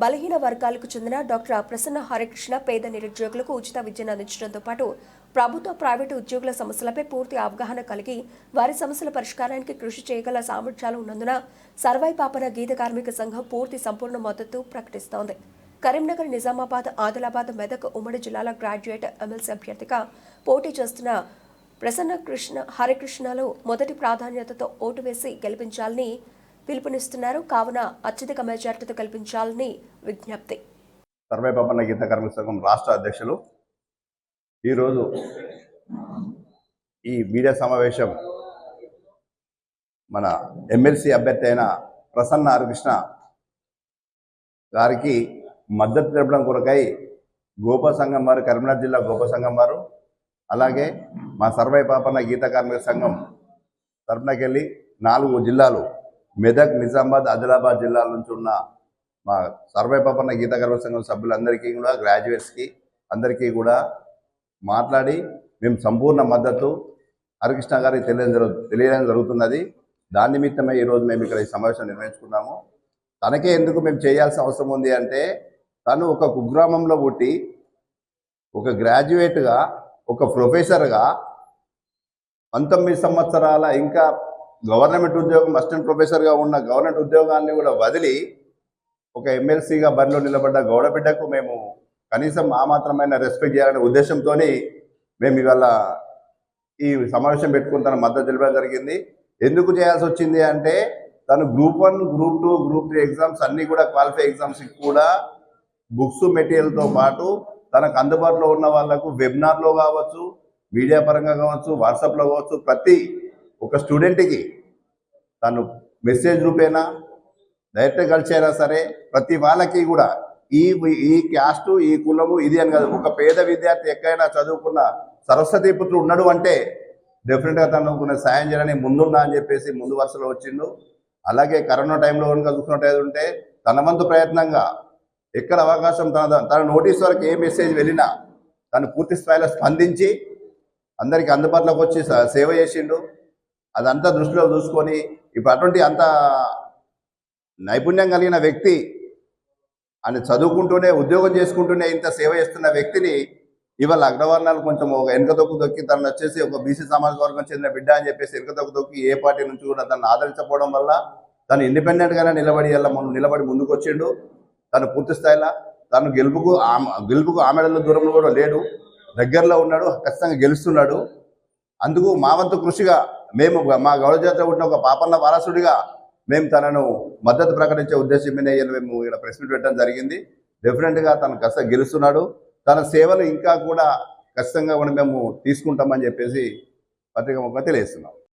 బలహీన వర్గాలకు చెందిన డాక్టర్ ప్రసన్న హరికృష్ణ పేద నిరుద్యోగులకు ఉచిత విద్యను అందించడంతో పాటు ప్రభుత్వ ప్రైవేటు ఉద్యోగుల సమస్యలపై పూర్తి అవగాహన కలిగి వారి సమస్యల పరిష్కారానికి కృషి చేయగల సామర్థ్యాలు ఉన్నందున సర్వై పాపన గీత కార్మిక సంఘం పూర్తి సంపూర్ణ మద్దతు ప్రకటిస్తోంది. కరీంనగర్ నిజామాబాద్ ఆదిలాబాద్ మెదక్ ఉమ్మడి జిల్లాల గ్రాడ్యుయేట్ ఎమ్మెల్సీ అభ్యర్థిగా పోటీ చేస్తున్న ప్రసన్న కృష్ణ హరికృష్ణలో మొదటి ప్రాధాన్యతతో ఓటు వేసి గెలిపించాలని పిలుపునిస్తున్నారు. కావున అత్యధిక మెజార్టీతో కల్పించాలని విజ్ఞప్తి. సర్వే పప్పన్న గీత కార్మిక సంఘం రాష్ట్ర అధ్యక్షులు ఈరోజు ఈ మీడియా సమావేశం మన ఎమ్మెల్సీ అభ్యర్థి అయిన ప్రసన్న హరికృష్ణ గారికి మద్దతు తెలపడం కొరకై గోప సంఘం వారు కరీంనగర్ జిల్లా గోప సంఘం వారు అలాగే మా సర్వే పాపన్న గీత కార్మిక సంఘం తరపునకెళ్ళి నాలుగు జిల్లాలు మెదక్ నిజామాబాద్ ఆదిలాబాద్ జిల్లాల నుంచి ఉన్న మా సర్వే పాపన్న గీత కార్మిక సంఘం సభ్యులందరికీ కూడా గ్రాడ్యుయేట్స్కి అందరికీ కూడా మాట్లాడి మేము సంపూర్ణ మద్దతు హరికృష్ణ గారికి తెలియడం జరుగు తెలియడం జరుగుతున్నది. దాని నిమిత్తమే ఈరోజు మేము ఇక్కడ ఈ సమావేశం నిర్వహించుకున్నాము. తనకే ఎందుకు మేము చేయాల్సిన అవసరం ఉంది అంటే తను ఒక కుగ్రామంలో పుట్టి ఒక గ్రాడ్యుయేట్గా ఒక ప్రొఫెసర్గా పంతొమ్మిది సంవత్సరాల ఇంకా గవర్నమెంట్ ఉద్యోగం అసిస్టెంట్ ప్రొఫెసర్గా ఉన్న గవర్నమెంట్ ఉద్యోగాన్ని కూడా వదిలి ఒక ఎమ్మెల్సీగా బరిలో నిలబడ్డ గౌడబిడ్డకు మేము కనీసం ఆ మాత్రమైన రెస్పెక్ట్ చేయాలనే ఉద్దేశంతో మేము ఇవాళ ఈ సమావేశం పెట్టుకుని తన మద్దతు తెలిపడం జరిగింది. ఎందుకు చేయాల్సి వచ్చింది అంటే తను group one group two group three exams అన్నీ కూడా క్వాలిఫై ఎగ్జామ్స్కి కూడా బుక్స్ మెటీరియల్తో పాటు తనకు అందుబాటులో ఉన్న వాళ్ళకు వెబినార్లో కావచ్చు మీడియా పరంగా కావచ్చు వాట్సాప్లో కావచ్చు ప్రతి ఒక స్టూడెంట్కి తను మెసేజ్ రూపేనా డైరెక్ట్గా కలిసేనా సరే ప్రతి వాళ్ళకి కూడా ఈ ఈ క్యాస్టు ఈ కులము ఇది అని కాదు. ఒక పేద విద్యార్థి ఎక్కడైనా చదువుకున్న సరస్వతి పుత్రుడు ఉన్నాడు అంటే డెఫినెట్గా తను కొన్ని సాయం చేయాలని ముందున్నా అని చెప్పేసి ముందు వరుసలో వచ్చిండు. అలాగే కరోనా టైంలో కనుక చూసుకున్నట్టు ఉంటే తన వంతు ప్రయత్నంగా ఎక్కడ అవకాశం తన తన నోటీస్ వరకు ఏ మెసేజ్ వెళ్ళినా తను పూర్తి స్థాయిలో స్పందించి అందరికీ అందుబాటులోకి వచ్చి సేవ చేసిండు. అదంతా దృష్టిలో చూసుకొని ఇప్పుడు అటువంటి అంత నైపుణ్యం కలిగిన వ్యక్తి ఆయన చదువుకుంటూనే ఉద్యోగం చేసుకుంటూనే ఇంత సేవ చేస్తున్న వ్యక్తిని ఇవాళ అగ్రవర్ణాలు కొంచెం ఒక వెనుక తొక్కు దొక్కి తను వచ్చేసి ఒక బీసీ సామాజిక వర్గం చెందిన బిడ్డ అని చెప్పేసి వెనుక తొక్కు దొక్కి ఏ పార్టీ నుంచి కూడా తను ఆదరించకపోవడం వల్ల తను ఇండిపెండెంట్గానే నిలబడి వెళ్ళ మనం నిలబడి ముందుకు వచ్చిండు. తను పూర్తి స్థాయిలో తను గెలుపుకు ఆమె గెలుపుకు ఆమెడల దూరంలో కూడా లేడు. దగ్గరలో ఉన్నాడు ఖచ్చితంగా గెలుస్తున్నాడు. అందుకు మా వంతు కృషిగా మేము మా గౌరవ జాతర పుట్టిన ఒక పాపన్న వారసుడిగా మేము తనను మద్దతు ప్రకటించే ఉద్దేశం మీద మేము ఇక్కడ ప్రెస్ మీట్ పెట్టడం జరిగింది. డెఫినెట్గా తను ఖచ్చితంగా గెలుస్తున్నాడు. తన సేవలు ఇంకా కూడా ఖచ్చితంగా కూడా మేము తీసుకుంటామని చెప్పేసి పత్రిక ముఖంగా తెలియజేస్తున్నాం.